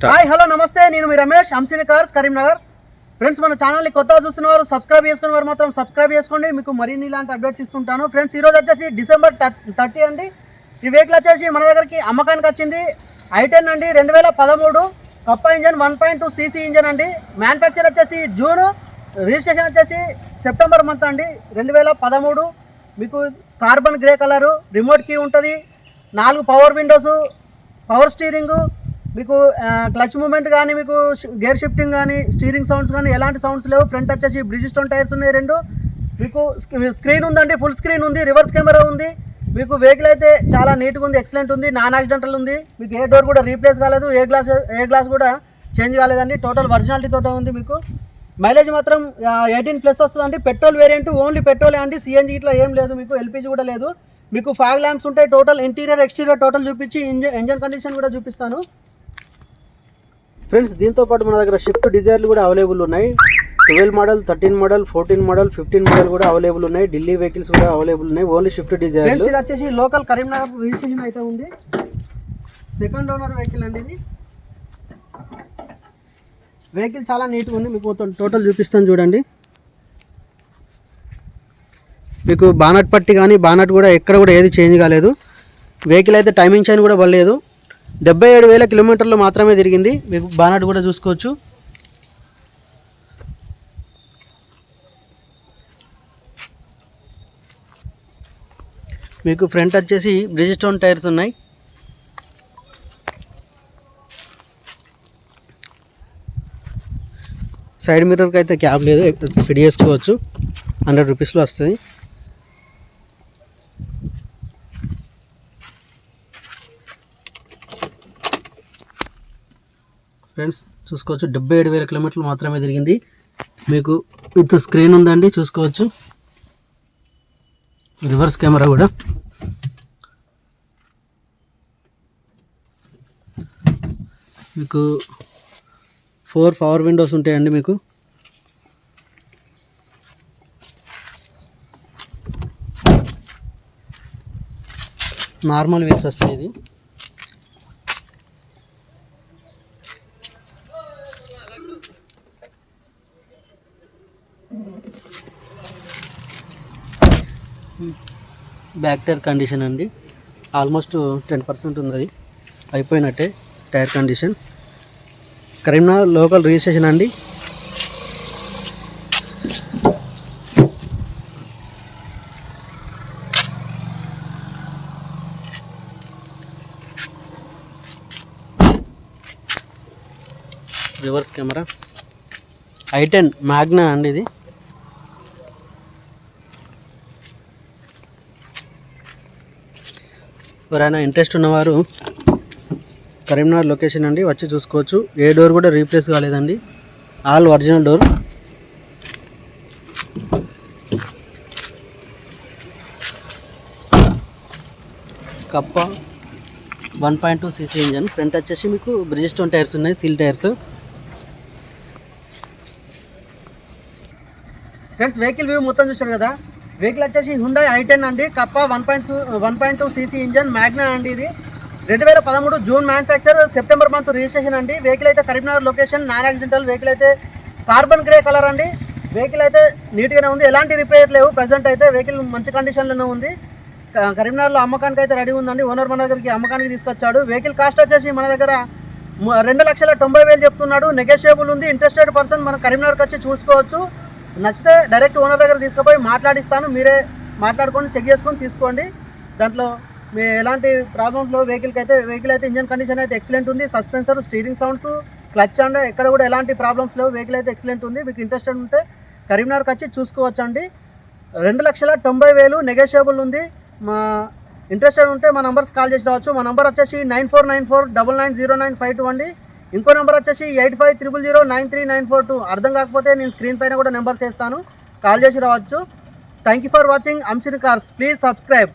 Hi hello నమస్తే. నేను మీ రమేష్ అంశీని కార్స్ కరీంనగర్ ఫ్రెండ్స్ మన ఛానల్ని కొత్తగా చూస్తున్న వారు సబ్స్క్రైబ్ చేసుకున్న వారు మాత్రం సబ్స్క్రైబ్ చేసుకోండి. మీకు మరిన్ని ఇలాంటి అప్డేట్స్ ఇస్తుంటాను. ఫ్రెండ్స్ ఈరోజు వచ్చేసి డిసెంబర్ థర్టీ అండి. ఈ వెహికల్ వచ్చేసి మన దగ్గరికి అమ్మకానికి వచ్చింది. ఐటెన్ అండి రెండు వేల పదమూడు కప్ప engine one point two CC engine అండి. మ్యానుఫ్యాక్చర్ వచ్చేసి జూన్ రిజిస్ట్రేషన్ వచ్చేసి సెప్టెంబర్ మంత్ అండి రెండు వేల పదమూడు. మీకు carbon grey colour remote key ఉంటుంది. నాలుగు పవర్ విండోసు పవర్ స్టీరింగు మీకు క్లచ్ మూమెంట్ కానీ మీకు గేర్ షిఫ్టింగ్ కానీ స్టీరింగ్ సౌండ్స్ కానీ ఎలాంటి సౌండ్స్ లేవు. ఫ్రంట్ వచ్చేసి బ్రిజిస్టోన్ టైర్స్ ఉన్నాయి రెండు. మీకు స్క్రీన్ ఉందండి ఫుల్ స్క్రీన్ ఉంది రివర్స్ కెమెరా ఉంది. మీకు వెహికల్ అయితే చాలా నీట్గా ఉంది ఎక్సలెంట్ ఉంది నాన్ యాక్సిడెంటల్ ఉంది. మీకు ఏ డోర్ కూడా రీప్లేస్ కాలేదు ఏ గ్లాస్ ఏ గ్లాస్ కూడా చేంజ్ కాలేదండి. టోటల్ ఒరిజినాలిటీ తోట ఉంది మీకు. మైలేజ్ మాత్రం ఎయిటీన్ ప్లస్ వస్తుందండి. పెట్రోల్ వేరియంట్ ఓన్లీ పెట్రోల్ అండి. సిఎన్జీ ఇట్లా ఏం లేదు మీకు ఎల్పిజి కూడా లేదు. మీకు ఫాగ్ ల్యాంప్స్ ఉంటాయి టోటల్ ఇంటీరియర్ ఎక్స్టీరియర్ టోటల్ చూపించి ఇంజన్ ఇంజన్ కండిషన్ కూడా చూపిస్తాను. ఫ్రెండ్స్ దీంతో పాటు మన దగ్గర షిఫ్ట్ డిజైర్లు కూడా అవైలబుల్ ఉన్నాయి. Twelve model thirteen model fourteen model fifteen model కూడా అవైలబుల్ ఉన్నాయి. ఢిల్లీ వెహికల్స్ కూడా అవైలబుల్ ఉన్నాయి. ఓన్లీ షిఫ్ట్ డిజైర్ ఫ్రెండ్స్ ఇది వచ్చేసి లోకల్ కరీంనగర్ రిజిస్ట్రేషన్ అయితే ఉంది. సెకండ్ ఓనర్ వెహికల్ అండి ఇది. వెహికల్ చాలా నీట్గా ఉంది. మీకు మొత్తం టోటల్ చూపిస్తాను చూడండి. మీకు బానట్ పట్టి కానీ బానట్ కూడా ఎక్కడ కూడా ఏది చేంజ్ కాలేదు. వెహికల్ అయితే టైమింగ్ చైన్ కూడా పడలేదు. డెబ్బై ఏడు వేల కిలోమీటర్లు మాత్రమే తిరిగింది. మీకు బానట్ కూడా చూసుకోవచ్చు. మీకు ఫ్రంట్ వచ్చేసి బ్రిజిస్టోన్ టైర్స్ ఉన్నాయి. సైడ్ మిర్రర్కి అయితే క్యాబ్ లేదు ఫిట్ చేసుకోవచ్చు. హండ్రెడ్ రూపీస్లో వస్తుంది. ఫ్రెండ్స్ చూసుకోవచ్చు. డెబ్బై ఏడు వేల కిలోమీటర్లు మాత్రమే తిరిగింది. మీకు విత్ స్క్రీన్ ఉందండి చూసుకోవచ్చు. రివర్స్ కెమెరా కూడా. మీకు ఫోర్ పవర్ విండోస్ ఉంటాయండి మీకు. నార్మల్ వీల్స్ వస్తాయి ఇది. బ్యాక్ టైర్ కండిషన్ అండి. ఆల్మోస్ట్ టెన్ పర్సెంట్ ఉంది అది అయిపోయినట్టే tyre condition. Karimnagar local registration అండి. Reverse camera. I ten Magna అండి ఇది. ఎవరైనా ఇంట్రెస్ట్ ఉన్నవారు కరీంనగర్ లొకేషన్ అండి వచ్చి చూసుకోవచ్చు. ఏ డోర్ కూడా రీప్లేస్ కాలేదండి. All original door. Kappa one point two CC engine. Front వచ్చేసి మీకు బ్రిజిస్టోన్ టైర్స్ ఉన్నాయి seal tyres. Friends vehicle view మొత్తం చూశారు కదా? వెహికల్ వచ్చేసి హుండై ఐ టెన్ అండి. Kappa one point one point two CC engine Magna అండి ఇది. రెండు వేల పదమూడు June manufacture September month registration అండి. వెహికల్ అయితే Karimnagar location non accidental vehicle అయితే కార్బన్ గ్రే కలర్ అండి. వెహికల్ అయితే నీట్గానే ఉంది. ఎలాంటి రిపేర్ లేవు. ప్రజెంట్ అయితే వెహికల్ మంచి కండిషన్లోనే ఉంది. కరీంనగర్లో అమ్మకానికి అయితే రెడీ ఉందండి. ఓనర్ మన దగ్గరికి అమ్మకానికి తీసుకొచ్చాడు. వెహికల్ కాస్ట్ వచ్చేసి మన దగ్గర రెండు లక్షల తొంభై వేలు చెప్తున్నాడు. నెగోషియబుల్ ఉంది. ఇంట్రెస్టెడ్ పర్సన్ మన కరీంనగర్కి వచ్చి చూసుకోవచ్చు. నచ్చితే డైరెక్ట్ ఓనర్ దగ్గర తీసుకుపోయి మాట్లాడిస్తాను మీరే మాట్లాడుకొని చెక్ చేసుకొని తీసుకోండి. దాంట్లో మీ ఎలాంటి ప్రాబ్లమ్స్ వెహికల్కి అయితే వెహికల్ అయితే ఇంజన్ కండిషన్ అయితే ఎక్సలెంట్ ఉంది. Suspension steering sounds clutch and ఎక్కడ కూడా ఎలాంటి ప్రాబ్లమ్స్ లేవు వెహికల్ అయితే ఎక్సలెంట్ ఉంది. మీకు ఇంట్రెస్టెడ్ ఉంటే కరీంనగర్కి వచ్చి చూసుకోవచ్చండి. రెండు లక్షల తొంభై వేలు నెగోషియబుల్ ఉంది. మా ఇంట్రెస్టెడ్ ఉంటే మా నంబర్స్ కాల్ చేసి రావచ్చు. మా నంబర్ వచ్చేసి nine four nine four double nine zero nine five two అండి. ఇంకో నెంబర్ వచ్చేసి eight five triple zero nine three nine four two. అర్థం కాకపోతే నేను స్క్రీన్ పైన కూడా నెంబర్స్ వేస్తాను. కాల్ చేసి రావచ్చు. Thank you for watching Amsin cars please subscribe